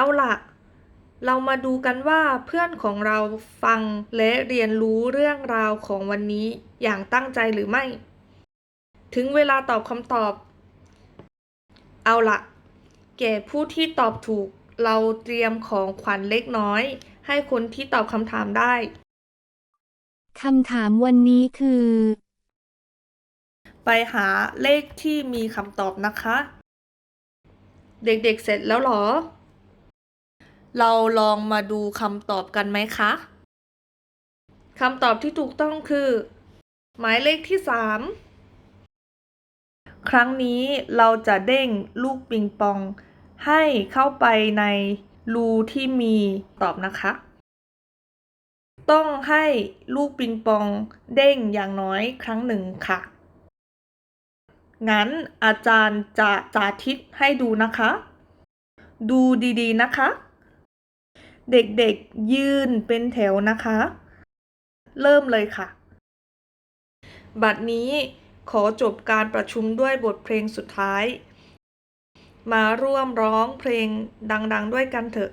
เอาล่ะเรามาดูกันว่าเพื่อนของเราฟังและเรียนรู้เรื่องราวของวันนี้อย่างตั้งใจหรือไม่ ถึงเวลาตอบคำตอบ เอาล่ะแก่ผู้ที่ตอบถูก เราเตรียมของขวัญเล็กน้อย ให้คนที่ตอบคำถามได้คำถามวันนี้คือ ไปหาเลขที่มีคำตอบนะคะ เด็กๆเสร็จแล้วเหรอ เราลองมาดูคำตอบกันไหมคะคำตอบที่ถูกต้องคือ หมายเลขที่สามครั้งนี้เราจะเด้งลูกปิงปอง ให้เข้าไปในรูที่มีตอบนะคะ ต้องให้ลูกปิงปองเด้งอย่างน้อยครั้งหนึ่งค่ะ งั้นอาจารย์จะสาธิตให้ดูนะคะ ดูดีๆนะคะ เด็กๆยืนเป็นแถวนะคะ เริ่มเลยค่ะ บัดนี้ขอจบการประชุมด้วยบทเพลงสุดท้าย มาร่วมร้องเพลงดัง ๆ ด้วยกันเถอะ